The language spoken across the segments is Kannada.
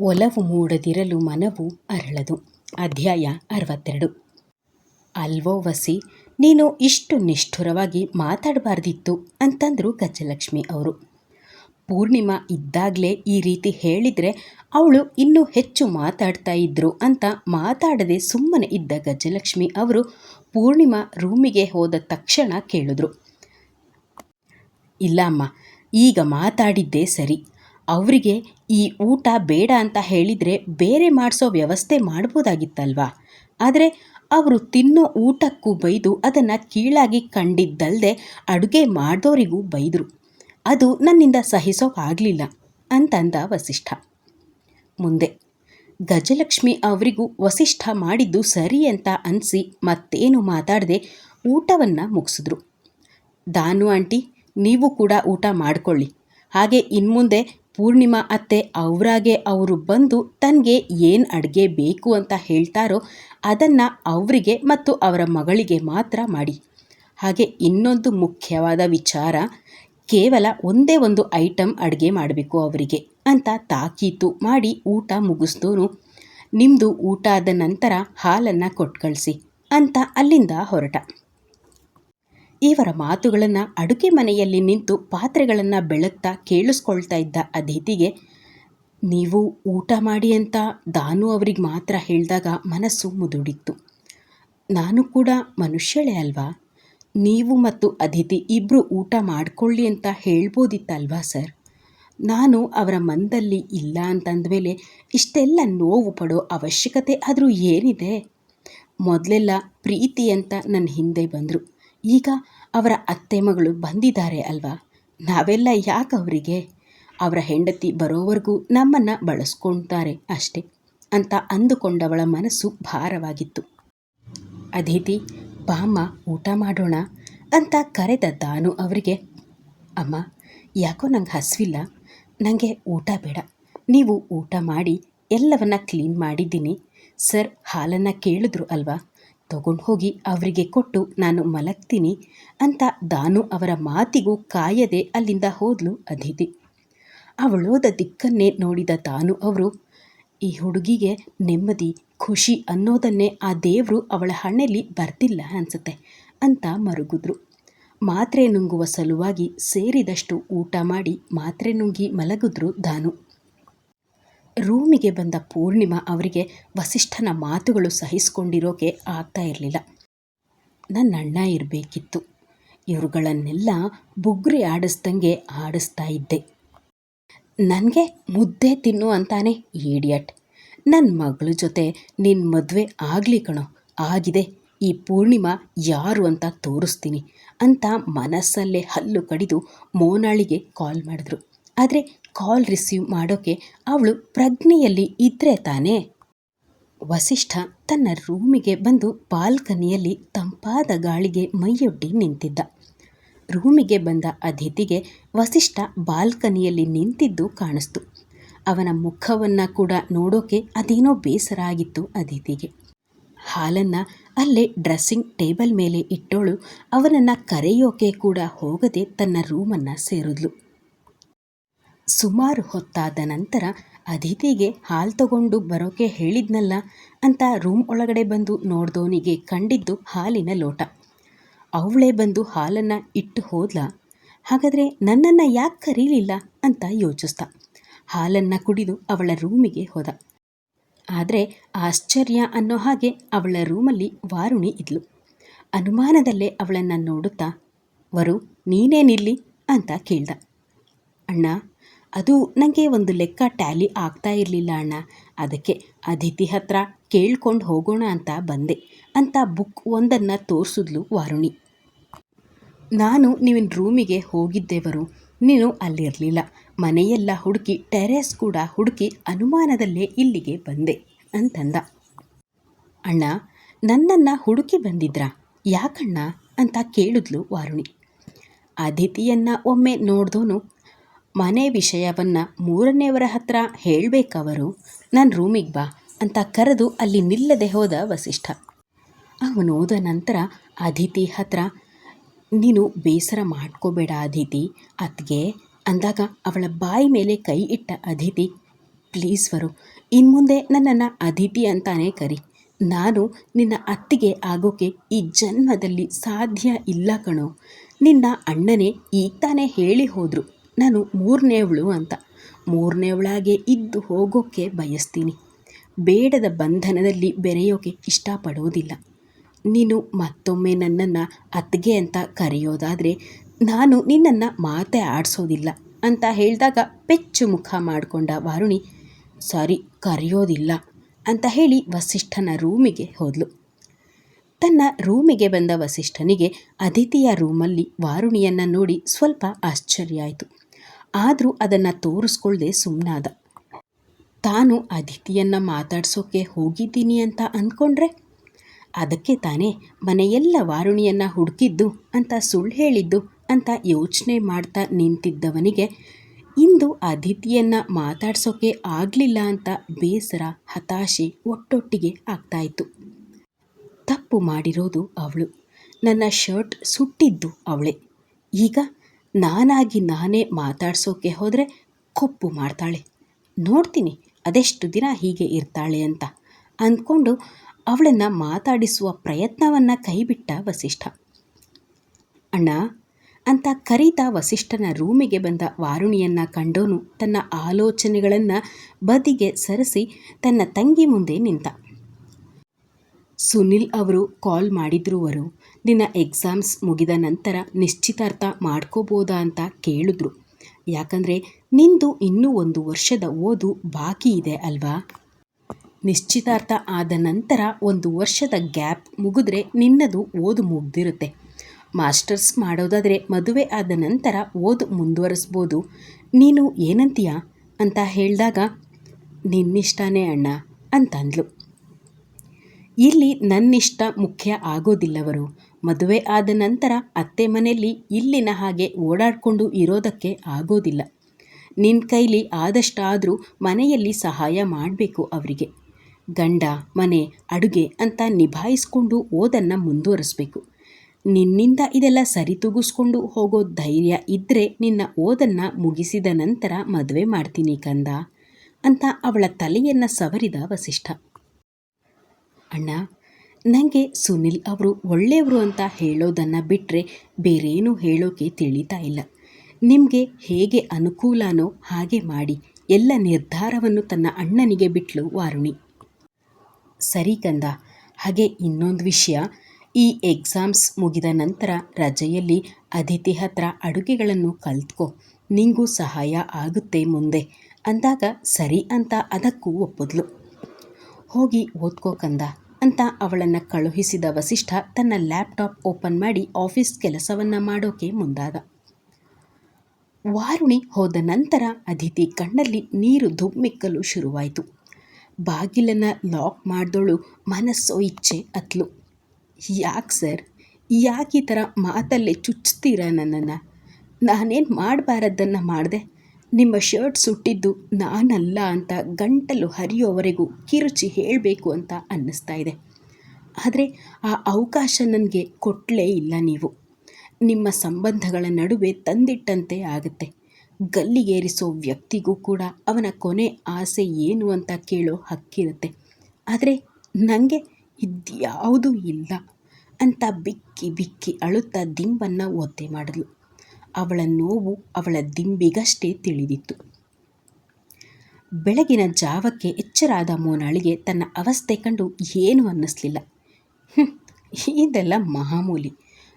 ಒಲವು ಮೂಡದಿರಲು ಮನವು ಅರಳದು. ಅಧ್ಯಾಯ ಅರವತ್ತೆರಡು. ಅಲ್ವೋ ವಸಿ, ನೀನು ಇಷ್ಟು ನಿಷ್ಠುರವಾಗಿ ಮಾತಾಡಬಾರ್ದಿತ್ತು ಅಂತಂದರು ಗಜಲಕ್ಷ್ಮಿ ಅವರು. ಪೂರ್ಣಿಮಾ ಇದ್ದಾಗಲೇ ಈ ರೀತಿ ಹೇಳಿದರೆ ಅವಳು ಇನ್ನೂ ಹೆಚ್ಚು ಮಾತಾಡ್ತಾ ಇದ್ರು ಅಂತ ಮಾತಾಡದೆ ಸುಮ್ಮನೆ ಇದ್ದ ಗಜಲಕ್ಷ್ಮಿ ಅವರು ಪೂರ್ಣಿಮಾ ರೂಮಿಗೆ ಹೋದ ತಕ್ಷಣ ಕೇಳಿದ್ರು. ಇಲ್ಲ ಅಮ್ಮ ಈಗ ಮಾತಾಡಿದ್ದೇ ಸರಿ. ಅವರಿಗೆ ಈ ಊಟ ಬೇಡ ಅಂತ ಹೇಳಿದರೆ ಬೇರೆ ಮಾಡಿಸೋ ವ್ಯವಸ್ಥೆ ಮಾಡ್ಬೋದಾಗಿತ್ತಲ್ವಾ? ಆದರೆ ಅವರು ತಿನ್ನೋ ಊಟಕ್ಕೂ ಬೈದು ಅದನ್ನು ಕೀಳಾಗಿ ಕಂಡಿದ್ದಲ್ಲದೆ ಅಡುಗೆ ಮಾಡಿದವರಿಗೂ ಬೈದರು. ಅದು ನನ್ನಿಂದ ಸಹಿಸೋಕ್ಕಾಗಲಿಲ್ಲ ಅಂತಂದ ವಸಿಷ್ಠ. ಮುಂದೆ, ಗಜಲಕ್ಷ್ಮಿ ಅವರಿಗೂ ವಸಿಷ್ಠ ಮಾಡಿದ್ದು ಸರಿ ಅಂತ ಅನಿಸಿ ಮತ್ತೇನು ಮಾತಾಡದೆ ಊಟವನ್ನು ಮುಗಿಸಿದ್ರು. ದಾನು ಆಂಟಿ, ನೀವು ಕೂಡ ಊಟ ಮಾಡಿಕೊಳ್ಳಿ. ಹಾಗೆ ಇನ್ಮುಂದೆ ಪೂರ್ಣಿಮಾ ಅತ್ತೆ ಅವರಾಗೆ ಅವರು ಬಂದು ತನಗೆ ಏನು ಅಡುಗೆ ಬೇಕು ಅಂತ ಹೇಳ್ತಾರೋ ಅದನ್ನು ಅವರಿಗೆ ಮತ್ತು ಅವರ ಮಗಳಿಗೆ ಮಾತ್ರ ಮಾಡಿ. ಹಾಗೆ ಇನ್ನೊಂದು ಮುಖ್ಯವಾದ ವಿಚಾರ, ಕೇವಲ ಒಂದೇ ಒಂದು ಐಟಮ್ ಅಡುಗೆ ಮಾಡಬೇಕು ಅವರಿಗೆ ಅಂತ ತಾಕೀತು ಮಾಡಿ ಊಟ ಮುಗಿಸ್ದೋನು ನಿಮ್ಮದು ಊಟ ಆದ ನಂತರ ಹಾಲನ್ನು ಕೊಟ್ಟು ಕಳಿಸಿ ಅಂತ ಅಲ್ಲಿಂದ ಹೊರಟ. ಇವರ ಮಾತುಗಳನ್ನು ಅಡುಗೆ ಮನೆಯಲ್ಲಿ ನಿಂತು ಪಾತ್ರೆಗಳನ್ನು ಬೆಳಗ್ತಾ ಕೇಳಿಸ್ಕೊಳ್ತಾ ಇದ್ದ ಅದಿತಿಗೆ ನೀವು ಊಟ ಮಾಡಿ ಅಂತ ದಾನು ಅವರಿಗೆ ಮಾತ್ರ ಹೇಳಿದಾಗ ಮನಸ್ಸು ಮುದುಡಿತ್ತು. ನಾನು ಕೂಡ ಮನುಷ್ಯಳೇ ಅಲ್ವಾ? ನೀವು ಮತ್ತು ಅದಿತಿ ಇಬ್ಬರು ಊಟ ಮಾಡಿಕೊಳ್ಳಿ ಅಂತ ಹೇಳ್ಬೋದಿತ್ತಲ್ವಾ ಸರ್? ನಾನು ಅವರ ಮನದಲ್ಲಿ ಇಲ್ಲ ಅಂತಂದಮೇಲೆ ಇಷ್ಟೆಲ್ಲ ನೋವು ಪಡೋ ಅವಶ್ಯಕತೆ ಆದರೂ ಏನಿದೆ? ಮೊದಲೆಲ್ಲ ಪ್ರೀತಿ ಅಂತ ನನ್ನ ಹಿಂದೆ ಬಂದರು. ಈಗ ಅವರ ಅತ್ತೆ ಮಗಳು ಬಂದಿದ್ದಾರೆ ಅಲ್ವಾ? ನಾವೆಲ್ಲ ಯಾಕೆ ಅವರಿಗೆ? ಅವರ ಹೆಂಡತಿ ಬರೋವರೆಗೂ ನಮ್ಮನ್ನು ಬಳಸ್ಕೊಳ್ತಾರೆ ಅಷ್ಟೆ ಅಂತ ಅಂದುಕೊಂಡವಳ ಮನಸ್ಸು ಭಾರವಾಗಿತ್ತು. ಅದಿತಿ, ಬಾಮ್ಮ, ಊಟ ಮಾಡೋಣ ಅಂತ ಕರೆದ ದಾನು ಅವರಿಗೆ, ಅಮ್ಮ, ಯಾಕೋ ನಂಗೆ ಹಸಿವಿಲ್ಲ? ನನಗೆ ಊಟ ಬೇಡ. ನೀವು ಊಟ ಮಾಡಿ ಎಲ್ಲವನ್ನ ಕ್ಲೀನ್ ಮಾಡಿದ್ದೀನಿ. ಸರ್, ಹಾಲನ್ನು ಕೇಳಿದ್ರು ಅಲ್ವಾ? ತಗೊಂಡು ಹೋಗಿ ಅವರಿಗೆ ಕೊಟ್ಟು ನಾನು ಮಲಗ್ತೀನಿ ಅಂತ ದಾನು ಅವರ ಮಾತಿಗೂ ಕಾಯದೆ ಅಲ್ಲಿಂದ ಹೋದ್ಲು ಅದಿತಿ. ಅವಳೋದ ದಿಕ್ಕನ್ನೇ ನೋಡಿದ ತಾನು ಅವರು, ಈ ಹುಡುಗಿಗೆ ನೆಮ್ಮದಿ, ಖುಷಿ ಅನ್ನೋದನ್ನೇ ಆ ದೇವರು ಅವಳ ಹಣ್ಣೆಯಲ್ಲಿ ಬರ್ತಿಲ್ಲ ಅನ್ಸುತ್ತೆ ಅಂತ ಮರುಗಿದ್ರು. ಮಾತ್ರೆ ನುಂಗುವ ಸಲುವಾಗಿ ಸೇರಿದಷ್ಟು ಊಟ ಮಾಡಿ ಮಾತ್ರೆ ನುಂಗಿ ಮಲಗಿದ್ರು ದಾನು. ರೂಮಿಗೆ ಬಂದ ಪೂರ್ಣಿಮಾ ಅವರಿಗೆ ವಸಿಷ್ಠನ ಮಾತುಗಳು ಸಹಿಸಿಕೊಂಡಿರೋಕೆ ಆಗ್ತಾ ಇರಲಿಲ್ಲ. ನನ್ನ ಅಣ್ಣ ಇರಬೇಕಿತ್ತು. ಇವ್ರುಗಳನ್ನೆಲ್ಲ ಬುಗ್ರಿ ಆಡಿಸ್ದಂಗೆ ಆಡಿಸ್ತಾ ಇದ್ದೆ. ನನಗೆ ಮುದ್ದೆ ತಿನ್ನು ಅಂತಾನೆ ಈಡಿಯಟ್ ನನ್ನ ಮಗಳ ಜೊತೆ ನಿನ್ನ ಮದುವೆ ಆಗಲಿ ಕಣೋ, ಆಗಿದೆ. ಈ ಪೂರ್ಣಿಮಾ ಯಾರು ಅಂತ ತೋರಿಸ್ತೀನಿ ಅಂತ ಮನಸ್ಸಲ್ಲೇ ಹಲ್ಲು ಕಡಿದು ಮೋನಾಳಿಗೆ ಕಾಲ್ ಮಾಡಿದ್ರು. ಆದರೆ ಕಾಲ್ ರಿಸೀವ್ ಮಾಡೋಕೆ ಅವಳು ಪ್ರಜ್ಞೆಯಲ್ಲಿ ಇದ್ದರೆ ತಾನೇ. ವಸಿಷ್ಠ ತನ್ನ ರೂಮಿಗೆ ಬಂದು ಬಾಲ್ಕನಿಯಲ್ಲಿ ತಂಪಾದ ಗಾಳಿಗೆ ಮೈಯೊಡ್ಡಿ ನಿಂತಿದ್ದ. ರೂಮಿಗೆ ಬಂದ ಅತಿಥಿಗೆ ವಸಿಷ್ಠ ಬಾಲ್ಕನಿಯಲ್ಲಿ ನಿಂತಿದ್ದು ಕಾಣಿಸ್ತು. ಅವನ ಮುಖವನ್ನು ಕೂಡ ನೋಡೋಕೆ ಅದೇನೋ ಬೇಸರ ಆಗಿತ್ತು ಅತಿಥಿಗೆ. ಹಾಲನ್ನು ಅಲ್ಲೇ ಡ್ರೆಸ್ಸಿಂಗ್ ಟೇಬಲ್ ಮೇಲೆ ಇಟ್ಟೋಳು. ಅವನನ್ನು ಕರೆಯೋಕೆ ಕೂಡ ಹೋಗದೆ ತನ್ನ ರೂಮನ್ನು ಸೇರಿದ್ಲು. ಸುಮಾರು ಹೊತ್ತಾದ ನಂತರ ಅದಿತಿಗೆ ಹಾಲು ತಗೊಂಡು ಬರೋಕೆ ಹೇಳಿದ್ನಲ್ಲ ಅಂತ ರೂಮ್ ಒಳಗಡೆ ಬಂದು ನೋಡ್ದೋನಿಗೆ ಕಂಡಿದ್ದು ಹಾಲಿನ ಲೋಟ. ಅವಳೇ ಬಂದು ಹಾಲನ್ನು ಇಟ್ಟು ಹೋದ್ಲ. ಹಾಗಾದರೆ ನನ್ನನ್ನು ಯಾಕೆ ಕರೀಲಿಲ್ಲ ಅಂತ ಯೋಚಿಸ್ದ. ಹಾಲನ್ನು ಕುಡಿದು ಅವಳ ರೂಮಿಗೆ ಹೋದ. ಆದರೆ ಆಶ್ಚರ್ಯ ಅನ್ನೋ ಹಾಗೆ ಅವಳ ರೂಮಲ್ಲಿ ವಾರುಣಿ ಇದ್ಲು. ಅನುಮಾನದಲ್ಲೇ ಅವಳನ್ನು ನೋಡುತ್ತಾ, ವರು, ನೀನೇನಿಲ್ಲಿ? ಅಂತ ಕೇಳ್ದ. ಅಣ್ಣ ಅದು ನನಗೆ ಒಂದು ಲೆಕ್ಕ ಟ್ಯಾಲಿ ಆಗ್ತಾ ಇರಲಿಲ್ಲ ಅಣ್ಣ. ಅದಕ್ಕೆ, ಅದಿತಿ ಹತ್ರ ಕೇಳ್ಕೊಂಡು ಹೋಗೋಣ ಅಂತ ಬಂದೆ ಅಂತ ಬುಕ್ ಒಂದನ್ನು ತೋರಿಸಿದ್ಲು ವಾರುಣಿ. ನಾನು ನಿವಿನ ರೂಮಿಗೆ ಹೋಗಿದ್ದೆವರು. ನೀನು ಅಲ್ಲಿರಲಿಲ್ಲ. ಮನೆಯೆಲ್ಲ ಹುಡುಕಿ, ಟೆರೆಸ್ ಕೂಡ ಹುಡುಕಿ ಅನುಮಾನದಲ್ಲೇ ಇಲ್ಲಿಗೆ ಬಂದೆ ಅಂತಂದ. ಅಣ್ಣ, ನನ್ನನ್ನು ಹುಡುಕಿ ಬಂದಿದ್ರಾ? ಯಾಕಣ್ಣ? ಅಂತ ಕೇಳಿದ್ಲು ವಾರುಣಿ. ಅದಿತಿಯನ್ನು ಒಮ್ಮೆ ನೋಡ್ದೋನು ಮನೆ ವಿಷಯವನ್ನು ಮೂರನೆಯವರ ಹತ್ರ ಹೇಳಬೇಕವರು ನನ್ನ ರೂಮಿಗೆ ಬಾ ಅಂತ ಕರೆದು ಅಲ್ಲಿ ನಿಲ್ಲದೆ ಹೋದ ವಸಿಷ್ಠ. ಅವನು ಹೋದ ನಂತರ, ಅದಿತಿ ಹತ್ರ, ನೀನು ಬೇಸರ ಮಾಡ್ಕೋಬೇಡ ಅದಿತಿ ಅತ್ಗೆ ಅಂದಾಗ ಅವಳ ಬಾಯಿ ಮೇಲೆ ಕೈ ಇಟ್ಟ ಅದಿತಿ, ಪ್ಲೀಸ್ ಇನ್ನು ಮುಂದೆ ನನ್ನನ್ನು ಅದಿತಿ ಅಂತಾನೇ ಕರಿ. ನಾನು ನಿನ್ನ ಅತ್ತಿಗೆ ಆಗೋಕೆ ಈ ಜನ್ಮದಲ್ಲಿ ಸಾಧ್ಯ ಇಲ್ಲ ಕಣೋ. ನಿನ್ನ ಅಣ್ಣನೇ ಈಗ ತಾನೇ ಹೇಳಿ ಹೋದರು ನಾನು ಮೂರನೇವಳು ಅಂತ. ಮೂರನೇವಳಾಗೆ ಇದ್ದು ಹೋಗೋಕ್ಕೆ ಬಯಸ್ತೀನಿ. ಬೇಡದ ಬಂಧನದಲ್ಲಿ ಬೆರೆಯೋಕೆ ಇಷ್ಟಪಡೋದಿಲ್ಲ. ನೀನು ಮತ್ತೊಮ್ಮೆ ನನ್ನನ್ನು ಅತ್ತಿಗೆ ಅಂತ ಕರೆಯೋದಾದರೆ ನಾನು ನಿನ್ನನ್ನು ಮಾತೆ ಆಡಿಸೋದಿಲ್ಲ ಅಂತ ಹೇಳಿದಾಗ ಪೆಚ್ಚು ಮುಖ ಮಾಡಿಕೊಂಡ ವಾರುಣಿ, ಸಾರಿ, ಕರೆಯೋದಿಲ್ಲ ಅಂತ ಹೇಳಿ ವಸಿಷ್ಠನ ರೂಮಿಗೆ ಹೋದಳು ತನ್ನ ರೂಮಿಗೆ ಬಂದ ವಸಿಷ್ಠನಿಗೆ ಅದಿತಿಯ ರೂಮಲ್ಲಿ ವಾರುಣಿಯನ್ನು ನೋಡಿ ಸ್ವಲ್ಪ ಆಶ್ಚರ್ಯ ಆಯಿತು. ಆದರೂ ಅದನ್ನು ತೋರಿಸ್ಕೊಳ್ಳದೆ ಸುಮ್ಮನಾದ ತಾನು ಅದಿತಿಯನ್ನು ಮಾತಾಡ್ಸೋಕೆ ಹೋಗಿದ್ದೀನಿ ಅಂತ ಅಂದ್ಕೊಂಡ್ರೆ ಅದಕ್ಕೆ ತಾನೇ ಮನೆಯೆಲ್ಲ ವಾರುಣಿಯನ್ನು ಹುಡುಕಿದ್ದು ಅಂತ ಸುಳ್ಳು ಹೇಳಿದ್ದು ಅಂತ ಯೋಚನೆ ಮಾಡ್ತಾ ನಿಂತಿದ್ದವನಿಗೆ ಇಂದು ಅದಿತಿಯನ್ನು ಮಾತಾಡ್ಸೋಕೆ ಆಗಲಿಲ್ಲ ಅಂತ ಬೇಸರ, ಹತಾಶೆ ಒಟ್ಟೊಟ್ಟಿಗೆ ಆಗ್ತಾಯಿತ್ತು. ತಪ್ಪು ಮಾಡಿರೋದು ಅವಳು. ನನ್ನ ಶರ್ಟ್ ಸುಟ್ಟಿದ್ದು ಅವಳೇ. ಈಗ ನಾನಾಗಿ ನಾನೇ ಮಾತಾಡ್ಸೋಕೆ ಹೋದರೆ ಕೊಪ್ಪು ಮಾಡ್ತಾಳೆ. ನೋಡ್ತೀನಿ, ಅದೆಷ್ಟು ದಿನ ಹೀಗೆ ಇರ್ತಾಳೆ ಅಂತ. ಅಂದ್ಕೊಂಡು ಅವಳನ್ನು ಮಾತಾಡಿಸುವ ಪ್ರಯತ್ನವನ್ನು ಕೈಬಿಟ್ಟ ವಸಿಷ್ಠ. ಅಣ್ಣ, ಅಂತ ಕರೀತಾ ವಸಿಷ್ಠನ ರೂಮಿಗೆ ಬಂದ ವಾರುಣಿಯನ್ನು ಕಂಡೋನು ತನ್ನ ಆಲೋಚನೆಗಳನ್ನು ಬದಿಗೆ ಸರಿಸಿ ತನ್ನ ತಂಗಿ ಮುಂದೆ ನಿಂತ. ಸುನಿಲ್ ಅವರು ಕಾಲ್ ಮಾಡಿದ್ರುವರು, ನಿನ್ನ ಎಕ್ಸಾಮ್ಸ್ ಮುಗಿದ ನಂತರ ನಿಶ್ಚಿತಾರ್ಥ ಮಾಡ್ಕೋಬೋದಾ ಅಂತ ಕೇಳಿದ್ರು. ಯಾಕಂದರೆ ನಿಂದು ಇನ್ನೂ ಒಂದು ವರ್ಷದ ಓದು ಬಾಕಿ ಇದೆ ಅಲ್ವಾ? ನಿಶ್ಚಿತಾರ್ಥ ಆದ ನಂತರ ಒಂದು ವರ್ಷದ ಗ್ಯಾಪ್ ಮುಗಿದ್ರೆ ನಿನ್ನದು ಓದು ಮುಗ್ದಿರುತ್ತೆ. ಮಾಸ್ಟರ್ಸ್ ಮಾಡೋದಾದರೆ ಮದುವೆ ಆದ ನಂತರ ಓದು ಮುಂದುವರಿಸ್ಬೋದು. ನೀನು ಏನಂತೀಯ? ಅಂತ ಹೇಳಿದಾಗ, ನಿನ್ನಿಷ್ಟಾನೇ ಅಣ್ಣ, ಅಂತಂದ್ಲು. ಇಲ್ಲಿ ನನ್ನಿಷ್ಟ ಮುಖ್ಯ ಆಗೋದಿಲ್ಲವರು. ಮದುವೆ ಆದ ನಂತರ ಅತ್ತೆ ಮನೆಯಲ್ಲಿ ಇಲ್ಲಿನ ಹಾಗೆ ಓಡಾಡಿಕೊಂಡು ಇರೋದಕ್ಕೆ ಆಗೋದಿಲ್ಲ. ನಿನ್ನ ಕೈಲಿ ಆದಷ್ಟಾದರೂ ಮನೆಯಲ್ಲಿ ಸಹಾಯ ಮಾಡಬೇಕು ಅವರಿಗೆ. ಗಂಡ, ಮನೆ, ಅಡುಗೆ ಅಂತ ನಿಭಾಯಿಸ್ಕೊಂಡು ಓದನ್ನು ಮುಂದುವರಿಸ್ಬೇಕು. ನಿನ್ನಿಂದ ಇದೆಲ್ಲ ಸರಿ ತೂಗಿಸ್ಕೊಂಡು ಹೋಗೋ ಧೈರ್ಯ ಇದ್ದರೆ ನಿನ್ನ ಓದನ್ನು ಮುಗಿಸಿದ ನಂತರ ಮದುವೆ ಮಾಡ್ತೀನಿ ಕಂದ, ಅಂತ ಅವಳ ತಲೆಯನ್ನು ಸವರಿದ ವಸಿಷ್ಠ. ಅಣ್ಣ ನನಗೆ ಸುನಿಲ್ ಅವರು ಒಳ್ಳೆಯವರು ಅಂತ ಹೇಳೋದನ್ನು ಬಿಟ್ಟರೆ ಬೇರೇನೂ ಹೇಳೋಕೆ ತಿಳಿತಾ ಇಲ್ಲ. ನಿಮಗೆ ಹೇಗೆ ಅನುಕೂಲನೋ ಹಾಗೆ ಮಾಡಿ, ಎಲ್ಲ ನಿರ್ಧಾರವನ್ನು ತನ್ನ ಅಣ್ಣನಿಗೆ ಬಿಟ್ಲು ವಾರುಣಿ. ಸರಿ ಕಂದ, ಹಾಗೆ ಇನ್ನೊಂದು ವಿಷಯ. ಈ ಎಕ್ಸಾಮ್ಸ್ ಮುಗಿದ ನಂತರ ರಜೆಯಲ್ಲಿ ಅದಿತಿ ಹತ್ರ ಅಡುಗೆಗಳನ್ನು ಕಲ್ತ್ಕೊ, ನಿಂಗೂ ಸಹಾಯ ಆಗುತ್ತೆ ಮುಂದೆ, ಅಂದಾಗ ಸರಿ ಅಂತ ಅದಕ್ಕೂ ಒಪ್ಪಿದ್ಲು. ಹೋಗಿ ಓದ್ಕೋ ಕಂದ ಅಂತ ಅವಳನ್ನು ಕಳುಹಿಸಿದ ವಸಿಷ್ಠ ತನ್ನ ಲ್ಯಾಪ್ಟಾಪ್ ಓಪನ್ ಮಾಡಿ ಆಫೀಸ್ ಕೆಲಸವನ್ನು ಮಾಡೋಕೆ ಮುಂದಾದ. ವಾರುಣಿ ಹೋದ ನಂತರ ಅದಿತಿ ಕಣ್ಣಲ್ಲಿ ನೀರು ಧುಮ್ಮಿಕ್ಕಲು ಶುರುವಾಯಿತು. ಬಾಗಿಲನ್ನು ಲಾಕ್ ಮಾಡಿದೋಳು ಮನಸ್ಸೋ ಇಚ್ಛೆ ಅತ್ಲು. ಯಾಕೆ ಸರ್? ಯಾಕೆ ಈ ಥರ ಮಾತಲ್ಲೇ ಚುಚ್ತೀರಾ ನನ್ನನ್ನು? ನಾನೇನು ಮಾಡಬಾರದ್ದನ್ನು ಮಾಡಿದೆ? ನಿಮ್ಮ ಶರ್ಟ್ ಸುಟ್ಟಿದ್ದು ನಾನಲ್ಲ ಅಂತ ಗಂಟಲು ಹರಿಯೋವರೆಗೂ ಕಿರುಚಿ ಹೇಳಬೇಕು ಅಂತ ಅನ್ನಿಸ್ತಾ ಇದೆ. ಆದರೆ ಆ ಅವಕಾಶ ನನಗೆ ಕೊಟ್ಟಲೇ ಇಲ್ಲ ನೀವು. ನಿಮ್ಮ ಸಂಬಂಧಗಳ ನಡುವೆ ತಂದಿಟ್ಟಂತೆ ಆಗುತ್ತೆ. ಗಲ್ಲಿಗೇರಿಸೋ ವ್ಯಕ್ತಿಗೂ ಕೂಡ ಅವನ ಕೊನೆ ಆಸೆ ಏನು ಅಂತ ಕೇಳೋ ಹಕ್ಕಿರುತ್ತೆ. ಆದರೆ ನನಗೆ ಇದ್ಯಾವುದೂ ಇಲ್ಲ ಅಂತ ಬಿಕ್ಕಿ ಬಿಕ್ಕಿ ಅಳುತ್ತಾ ದಿಂಬನ್ನು ಒದ್ದೆ ಅವಳ ನೋವು ಅವಳ ದಿಂಬಿಗಷ್ಟೇ ತಿಳಿದಿತ್ತು. ಬೆಳಗಿನ ಜಾವಕ್ಕೆ ಎಚ್ಚರಾದ ಮೋನಾಳಿಗೆ ತನ್ನ ಅವಸ್ಥೆ ಕಂಡು ಏನು ಅನ್ನಿಸ್ಲಿಲ್ಲ. ಇದೆಲ್ಲ ಮಹಾಮೂಲಿ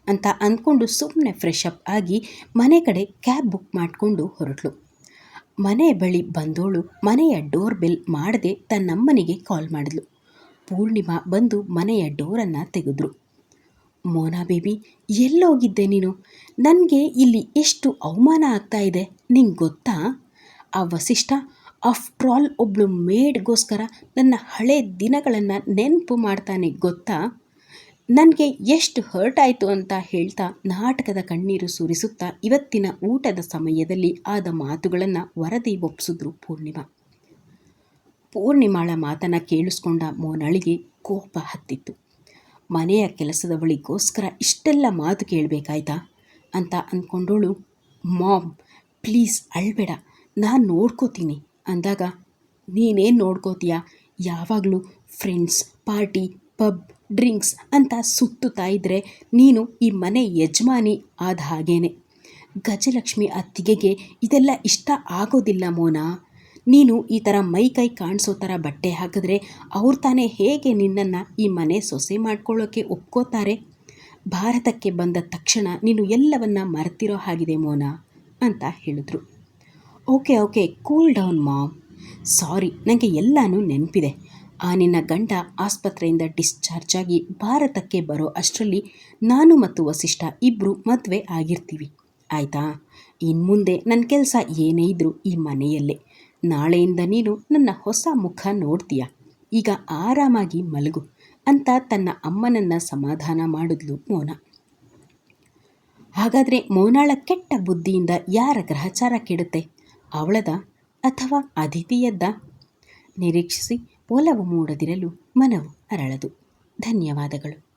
ಅಂತ ಅಂದ್ಕೊಂಡು ಸುಮ್ಮನೆ ಫ್ರೆಶ್ ಅಪ್ ಆಗಿ ಮನೆ ಕಡೆ ಕ್ಯಾಬ್ ಬುಕ್ ಮಾಡಿಕೊಂಡು ಹೊರಟಳು ಮನೆ ಬಳಿ ಬಂದೋಳು ಮನೆಯ ಡೋರ್ ಬೆಲ್ ಮಾಡದೆ ತನ್ನಮ್ಮನಿಗೆ ಕಾಲ್ ಮಾಡಿದ್ಲು. ಪೂರ್ಣಿಮಾ ಬಂದು ಮನೆಯ ಡೋರನ್ನು ತೆಗೆದ್ರು. ಮೋನಾ ಬೇಬಿ, ಎಲ್ಲೋಗಿದ್ದೆ ನೀನು? ನನಗೆ ಇಲ್ಲಿ ಎಷ್ಟು ಅವಮಾನ ಆಗ್ತಾ ಇದೆ, ನಿಂಗೆ ಗೊತ್ತಾ? ಆ ವಸಿಷ್ಠ ಆಫ್ಟ್ರ್ ಆಲ್ ಒಬ್ಬಳು ಮೇಡ್ಗೋಸ್ಕರ ನನ್ನ ಹಳೆ ದಿನಗಳನ್ನು ನೆನಪು ಮಾಡ್ತಾನೆ, ಗೊತ್ತಾ? ನನಗೆ ಎಷ್ಟು ಹರ್ಟ್ ಆಯಿತು ಅಂತ ಹೇಳ್ತಾ ನಾಟಕದ ಕಣ್ಣೀರು ಸುರಿಸುತ್ತಾ ಇವತ್ತಿನ ಊಟದ ಸಮಯದಲ್ಲಿ ಆದ ಮಾತುಗಳನ್ನು ವರದಿ ಒಪ್ಪಿಸಿದ್ರು ಪೂರ್ಣಿಮಾ. ಪೂರ್ಣಿಮಾಳ ಮಾತನ್ನು ಕೇಳಿಸ್ಕೊಂಡ ಮೋನಳಿಗೆ ಕೋಪ ಹತ್ತಿತ್ತು. ಮನೆಯ ಕೆಲಸದವಳಿಗೋಸ್ಕರ ಇಷ್ಟೆಲ್ಲ ಮಾತು ಕೇಳಬೇಕಾಯ್ತಾ? ಅಂತ ಅಂದ್ಕೊಂಡವಳು ಮಾಮ್, ಪ್ಲೀಸ್ ಅಳ್ಬೇಡ. ನಾನು ನೋಡ್ಕೋತೀನಿ. ಅಂದಾಗ, ನೀನೇನು ನೋಡ್ಕೋತೀಯ? ಯಾವಾಗಲೂ ಫ್ರೆಂಡ್ಸ್, ಪಾರ್ಟಿ, ಪಬ್, ಡ್ರಿಂಕ್ಸ್ ಅಂತ ಸುತ್ತುತ್ತಾ ಇದ್ದರೆ ನೀನು ಈ ಮನೆ ಯಜಮಾನಿ ಆದ ಹಾಗೇನೆ. ಗಜಲಕ್ಷ್ಮಿ ಅತ್ತಿಗೆಗೆ ಇದೆಲ್ಲ ಇಷ್ಟ ಆಗೋದಿಲ್ಲ ಮೋನಾ. ನೀನು ಈ ಥರ ಮೈ ಕೈ ಕಾಣಿಸೋ ಥರ ಬಟ್ಟೆ ಹಾಕಿದ್ರೆ ಅವ್ರು ತಾನೇ ಹೇಗೆ ನಿನ್ನನ್ನು ಈ ಮನೆ ಸೊಸೆ ಮಾಡ್ಕೊಳ್ಳೋಕ್ಕೆ ಒಪ್ಕೋತಾರೆ? ಭಾರತಕ್ಕೆ ಬಂದ ತಕ್ಷಣ ನೀನು ಎಲ್ಲವನ್ನ ಮರೆತಿರೋ ಹಾಗಿದೆ ಮೋನಾ ಅಂತ ಹೇಳಿದ್ರು. Okay okay cool down mom sorry ನನಗೆ ಎಲ್ಲನೂ ನೆನಪಿದೆ. ಆ ನಿನ್ನ ಗಂಡ ಆಸ್ಪತ್ರೆಯಿಂದ ಡಿಸ್ಚಾರ್ಜ್ ಆಗಿ ಭಾರತಕ್ಕೆ ಬರೋ ಅಷ್ಟರಲ್ಲಿ ನಾನು ಮತ್ತು ವಸಿಷ್ಠ ಇಬ್ಬರು ಮದುವೆ ಆಗಿರ್ತೀವಿ. ಆಯಿತಾ? ಇನ್ನು ಮುಂದೆ ನನ್ನ ಕೆಲಸ ಏನೇ ಇದ್ದರೂ ಈ ಮನೆಯಲ್ಲೇ. ನಾಳೆಯಿಂದ ನೀನು ನನ್ನ ಹೊಸ ಮುಖ ನೋಡ್ತೀಯ. ಈಗ ಆರಾಮಾಗಿ ಮಲಗು ಅಂತ ತನ್ನ ಅಮ್ಮನನ್ನು ಸಮಾಧಾನ ಮಾಡಿದ್ಲು ಮೋನಾ. ಹಾಗಾದರೆ ಮೋನಾಳ ಕೆಟ್ಟ ಬುದ್ಧಿಯಿಂದ ಯಾರ ಗ್ರಹಚಾರ ಕೆಡುತ್ತೆ? ಅವಳದ ಅಥವಾ ಅದಿತಿಯದ್ದ ನಿರೀಕ್ಷಿಸಿ ಒಲವು ಮೂಡದಿರಲು ಮನವು ಅರಳದು. ಧನ್ಯವಾದಗಳು.